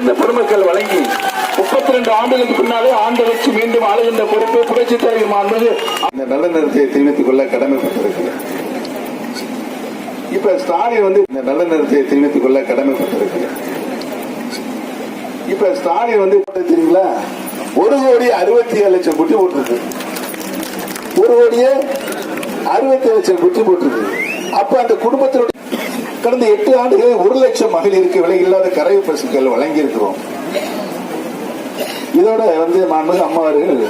இந்த பெருமக்கள் வழங்கி முப்பத்தி ரெண்டு ஆண்டுகளுக்கு பின்னாலே ஆண்டு வச்சு மீண்டும் ஆளுகின்ற பொறுப்பு புரட்சி தலைவர் மாண்புமிகு இந்த நல்ல நேரத்தை தெரிவித்துக் கொள்ள கடமைப்பட்டிருக்கிறேன் இப்ப ஸ்டாலின் வந்து இந்த நல்ல நேரத்தை தெரிவித்துக் கொள்ள கடமைப்பட்டிருக்கிறேன் இப்ப ஸ்டாலின் வந்து தெரியுங்களா? ஒரு கோடி அறுபத்தி ஏழு லட்சம் குட்டி போட்டிருக்கு. ஒரு கோடியே அறுபத்தி ஏழு லட்சம் குட்டி போட்டிருக்கு. அப்ப அந்த குடும்பத்தினுடைய கடந்த எட்டு ஆண்டுகளில் ஒரு லட்சம் மகளிருக்கு விலை இல்லாத கரைவு பசுக்கள் வழங்கி இருக்கிறோம் இதோட வந்து மாண்புமிகு அம்மா அவர்கள்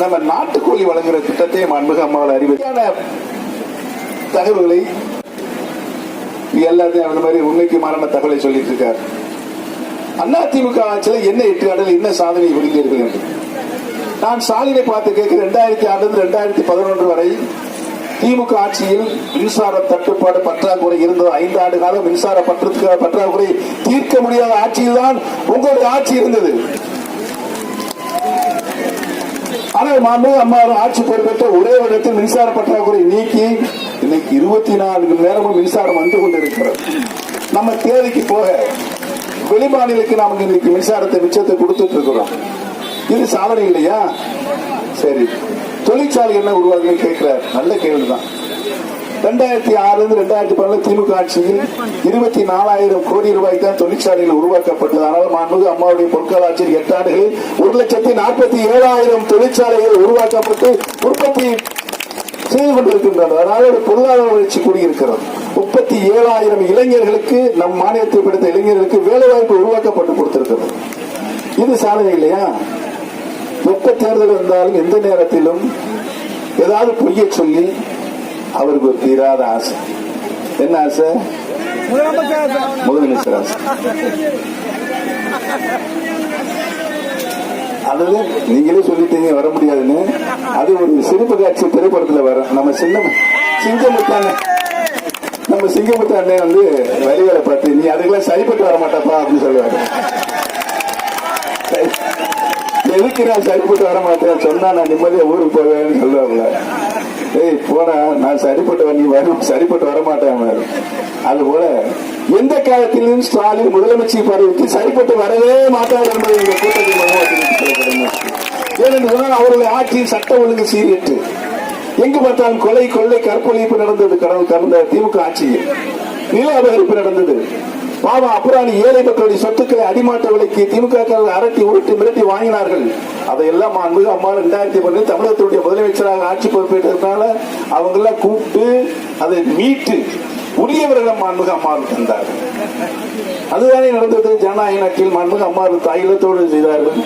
நம்ம நாட்டுக்கோழி வழங்குற திட்டத்தை மாண்புமிகு அம்மாவில் அறிவிக்கான தகவல்களை எல்லாத்தையும் அந்த மாதிரி உண்மைக்கு மாறான தகவலை சொல்லிட்டு இருக்கார் அதிமுக ஆட்சியில் என்ன எட்டு ஆண்டில் என்ன சாதனை புரிந்தீர்கள் என்று? நான் ஸ்டாலினை பார்த்து கேட்க ரெண்டாயிரத்தி ஆண்டு ரெண்டாயிரத்தி பதினொன்று வரை திமுக ஆட்சியில் மின்சார தட்டுப்பாடு பற்றாக்குறை இருந்தது. ஐந்து ஆண்டு காலம் மின்சார பற்று பற்றாக்குறை தீர்க்க முடியாத ஆட்சியில் தான் உங்களுடைய ஆட்சி இருந்தது. ஆனால் மாண்பு அம்மா ஆட்சி பொறுப்பேற்ற ஒரே வருடத்தில் மின்சார பற்றாக்குறை நீக்கி இன்னைக்கு இருபத்தி நாலு மணி நேரமும் மின்சாரம் வந்து கொண்டிருக்கிறது. நம்ம தேவைக்கு போக வெளிமாநிலக்கு நமக்கு இன்னைக்கு மின்சாரத்தை மிச்சத்தை கொடுத்துட்டு இருக்கிறோம். இது சாதனை இல்லையா? சரி. தொழிற்சாலை என்ன உருவாக்குன்னு கேட்கிறார். நல்ல கேள்விதான். ரெண்டாயிரத்தி ஆறுல இருந்து ரெண்டாயிரத்தி பதினொன்று திமுக ஆட்சியில் இருபத்தி நாலாயிரம் கோடி ரூபாய் தான் தொழிற்சாலைகள் உருவாக்கப்பட்டது. ஆனால் மாண்புமிகு அம்மாவுடைய பொற்கால ஆட்சியில் எட்டு ஆண்டுகளில் ஒரு லட்சத்தி நாற்பத்தி ஏழாயிரம் தொழிற்சாலைகள் உருவாக்கப்பட்டு உற்பத்தி செய்து கொண்டிருக்கின்றனர் அதனால ஒரு பொருளாதார வளர்ச்சி கூடியிருக்கிறது. முப்பத்தி ஏழாயிரம் இளைஞர்களுக்கு நம் மாநிலத்தை படித்த இளைஞர்களுக்கு வேலை வாய்ப்பு உருவாக்கப்பட்டு கொடுத்திருக்கிறது. இது சாதனை இல்லையா? தேர்தல் இருந்தாலும் எந்த நேரத்திலும் ஏதாவது பொய்ய சொல்லி அவருக்கு ஒரு தீராத ஆசை. என்ன ஆசை? முதலமைச்சர் ஆசை. நீங்களே சொல்லிட்டீங்க வர முடியாதுன்னு. அது ஒரு சிறப்பு காட்சி திரைப்படத்துல வரும். நம்ம சின்ன சிங்கமுத்தான நம்ம சிங்கமுத்தானே வந்து வரிகளை பார்த்து நீ அதுக்கெல்லாம் சரிப்பட்டு வர மாட்டாப்பா அப்படின்னு சொல்லுவாரு. எதுக்கு நான் சரிப்பட்டு வர மாட்டேன் சொன்னா நான் நிம்மதியா ஊருக்கு போவேன்னு சொல்லுவாங்க ஏய் போனா நான் சரிப்பட்டு நீ வரும் சரிப்பட்டு வர மாட்டேன் அது போல எந்த காலத்திலும் ஸ்டாலின் முதலமைச்சர் பதவிக்கு சரிப்பட்டு வரவே மாட்டார் என்பதை இந்த கூட்டத்தின் மூலமாக தெரிவித்துக் ஏனென்று சொன்னால் அவருடைய ஆட்சியில் சட்ட ஒழுங்கு சீரிட்டு எங்கு பார்த்தாலும் கொலை கொள்ளை கற்பழிப்பு நடந்தது கடந்த திமுக ஆட்சியில். நில அபகரிப்பு நடந்தது. பாவா அப்புறாணி ஏழை மக்களுடைய சொத்துக்களை அடிமாட்ட விலைக்கு திமுக அரட்டி உருட்டி மிரட்டி வாங்கினார்கள். அதையெல்லாம் அன்பு அம்மா ரெண்டாயிரத்தி பன்னெண்டு தமிழகத்தினுடைய முதலமைச்சராக ஆட்சி பொறுப்பேற்றதுனால அவங்க எல்லாம் கூப்பிட்டு அதை மீட்டு உரியவரிடம் மாண்புக அம்மாவுக்கு தந்தார்கள். அதுதானே நடந்தது? ஜனநாயக நாட்டில் மாண்புக அம்மாவுக்கு தாயிலத்தோடு செய்தார்கள்.